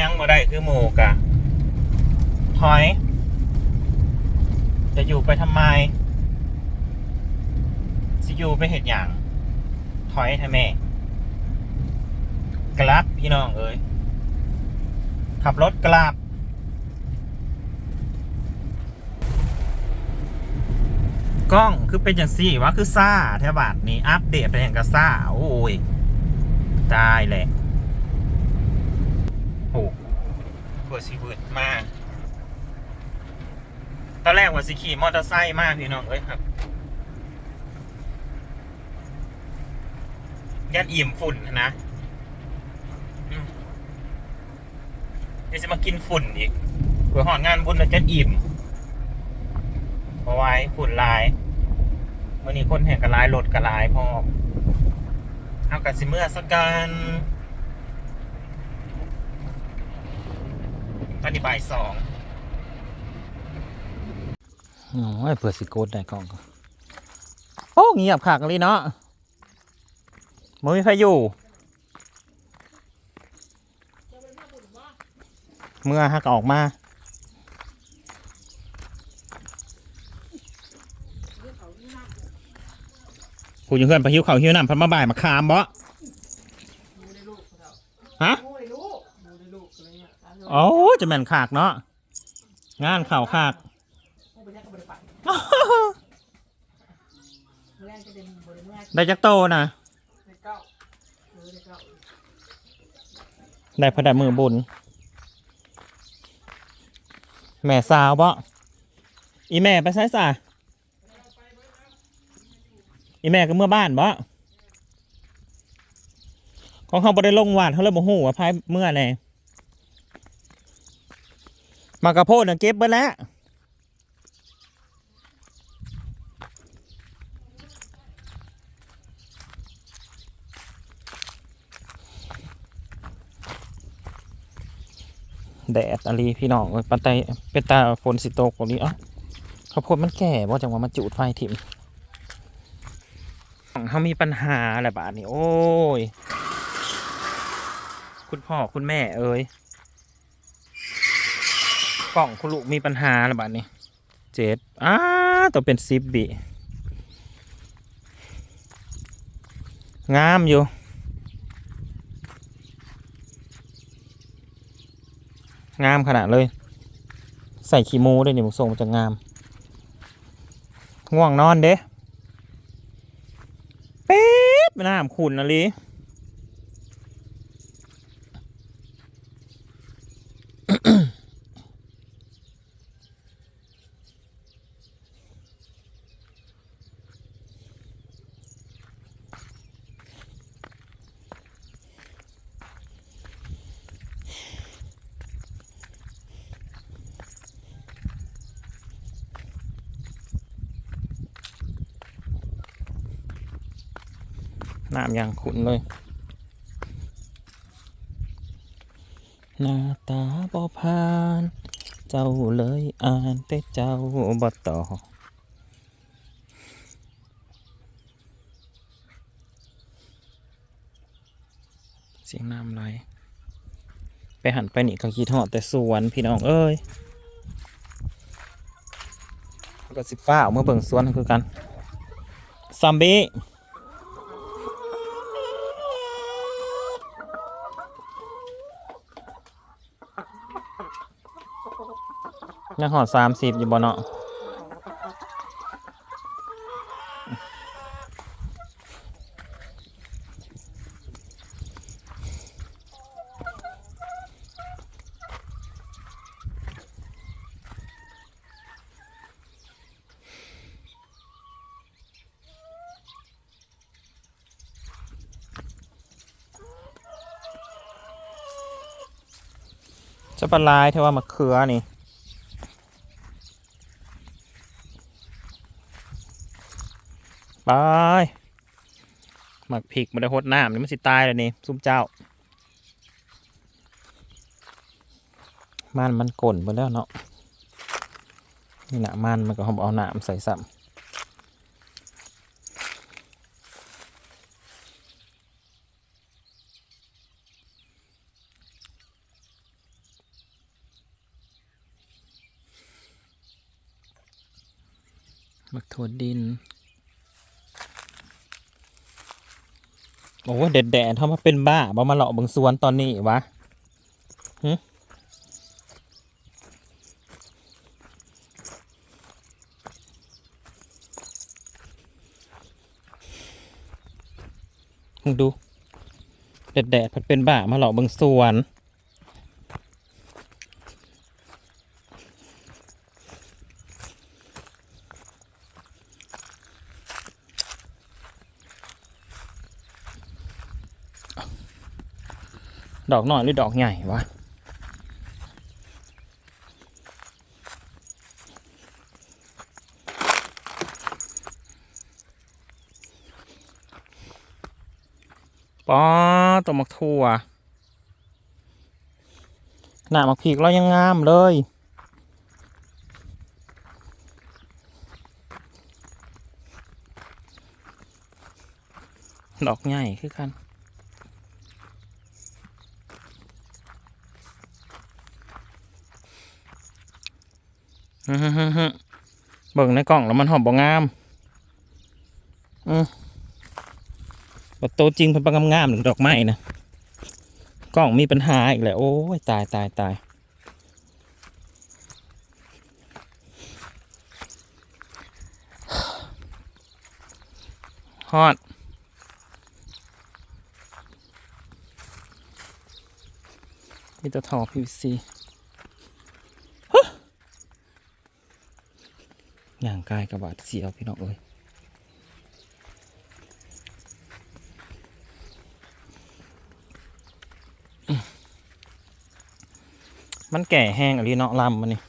ยังบ่ได้คือหมูกะถอย จะอยู่ไปทำไมสิอยู่ไปเห็ดอย่าง ถอยทำไมกลับพี่น้องเอ้ยขับรถกลับกล้องคือเป็นอย่างสี่วะคือซ่าแทบาทนี้อัปเดตไปอย่างกับซ่าโอ้ยตายแหละโอ้ เปิดสีเบิดมาก ตอนแรกว่าสิขี่มอเตอร์ไซค์มากพี่น้องเอ้ยครับยันอิ่มฝุ่นนะเดี๋ยวจะมากินฝุ่นอีกเผื่อหอนงานบุญแล้วจะอิ่มเพราะไว้ฝุ่นลายเมื่อนี้คนแห่งกระลายรถกระลายพอเอากันสิเมื่อสักกัน ตอนนี้บ่ายสองโอ้ยเปิดสิโกดได้กล้องก็โอ้เงียบขากเลยเนาะมันมีใครอยู่เมื่อฮักออกมาผู้อยู่เพื่อนไปหิวเขาวหิวน้ำพันมาบ่ายมาคามบ่ฮะ โอ้จะแม่นขากเนาะงานข่าวขากได้จักโตนะได้พระดามือบุญแม่สาวบ่อีแม่ไปใช้สาอีแม่ก็เมื่อบ้านบ่ของเขาบ่ได้ลงวาดเขาเลยบ่ฮู้ว่าพายเมื่อแน่ มากระโพดน่ะเก็บไปแล้วแดดอะไรพี่น้องเอ้ยปันไตเป็นตาฝนสิตกตรงนี้อะข้าวโพดมันแก่บ่จังว่ามันจุดไฟถิ่มเขามีปัญหาอะไรบาดนี้โอ้ย คุณพ่อคุณแม่เอ้ย กล่องคุณลูกมีปัญหาอะไรบาดนี้เจ็ดอ้าตัวเป็นซิบบิงามอยู่งามขนาดเลย ใส่ขี้มูด้วยนี่ผมส่งมาจากงาม ง่วงนอนเด้ เป๊ดไม่น่าขุนนะลี น้ำยังขุนเลย หน้าตาบ่พาน เจ้าเลยอ่านแต่เจ้าบ่ตอบเสียงน้ำไหลไปหันไปนี่ก็คิดหอดแต่สวนพี่น้องเอ้ยก็สิฟ้าเอามื่อเบิ่งสวนคือกันซัมบี้ ยังหอดสามสิบอยู่บ่เนาะจะปลายเทว่ามะเขือนี่ ไปหมักพริกมาได้หดน้ำนี่มันสิตายเลยนี่ซุ้มเจ้า มันมันก่นไปแล้วเนาะนี่หนามันมันก็หอมเอาหนามใส่ซ้ำมักถั่วดิน โอ้แดดแดดเขามาเป็นบ้าบ่มาเลาะบางสวนตอนนี้วะหึมึงดูแดดแดดเพิ่นเป็นบ้ามาเลาะบางสวน ดอกน้อยหรือดอกใหญ่วะป๊อตัวมักทั่วหน้ามักพีกเรายังงามเลยดอกใหญ่คือกัน อื้อหือหือหือ เบิ่งในกล่องแล้วมันหอมบ่งามอืมแต่โตวจริงเป็นปงงามหนึ่งดอกไม้นะกล่องมีปัญหาอีกแล้วโอ้ยตายตายตายฮอดมีแตัวทอ PVC อย่างกายกระบาดเสียวพี่น้องเอ้ยมันแก่แห้งอะไรเนาะลำมันนี่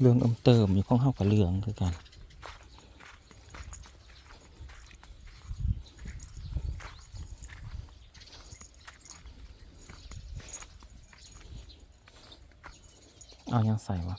เรื่องอมเติมอยู่ข้องเข้ากับเรื่องคือกัน เอายังใส่วะ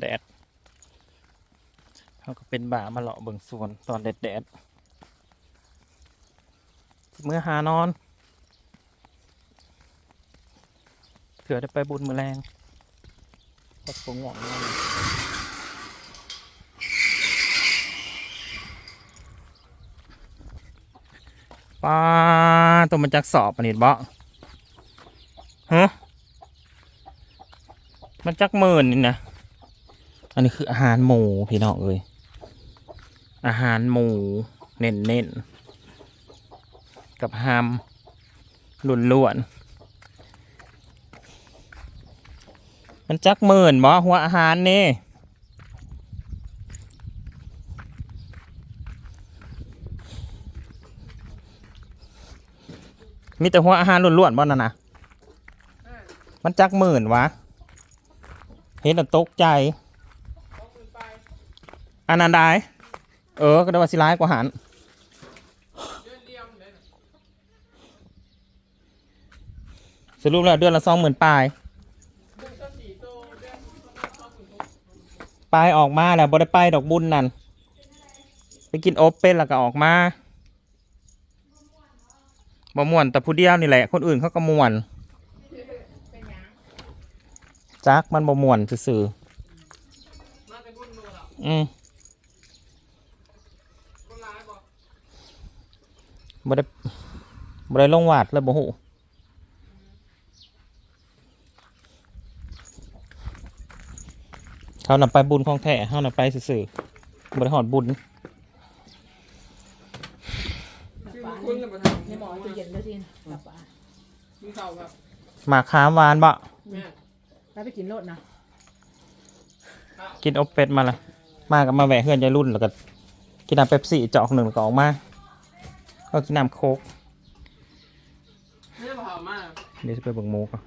แดด เขาก็เป็นบ่ามาเลาะเบิ่งสวนตอนแดดแดดๆเมื่อหานอนเผื่อได้ไปบุญมือแรงก็คงหวังนอนป้าตัวมันจักสอบอันนี้บ่ฮะมันจักหมื่นนี่นะ อันนี้คืออาหารหมูพี่น้องเอ้ย อาหารหมูเน้นเน้นๆกับฮามล้วนๆมันจักหมื่นบ่หัวอาหารนี่มีแต่หัวอาหารล้วนๆบ่นั่นนะมันจักหมื่นวะ เห็นแล้วตกใจอันนั้นได้ เออ ก็ได้ว่าสิร้ายกว่าหันสรุปแล้วเดือนละสองหมื่นปลาย ปลายออกมาแล้วบ่ได้ไปดอกบุญนั่น ไปกินโอบเป็นแล้วก็ออกมาบ่ม่วนแต่ผู้เดียวนี่แหละ คนอื่นเขาก็ม่วนจักมันบ่ม่วนซื่อๆอืม บ่ได้บ่ได้ลงวาดเลยบ่ฮู้เขานำไปบุญของแท้เขานำไปซื่อๆบ่ได้หอดบุญชื่อคุณกับประธานในหมอจะเย็นแล้วทีนกลับบ้านมีเข่าครับหมากขามหวานบ่แม่ไปไปกินโลดนะ กินอบเป็ดมาละมากับมาแหวะเฮือนยายรุ่นแล้วก็ กินน้ำเป๊ปซี่จอกหนึ่งแล้วก็ออกมาก็กินน้ำโค้กไม่ได้เผามากเดี๋ยวจะไปเบิ่งหมูก่อน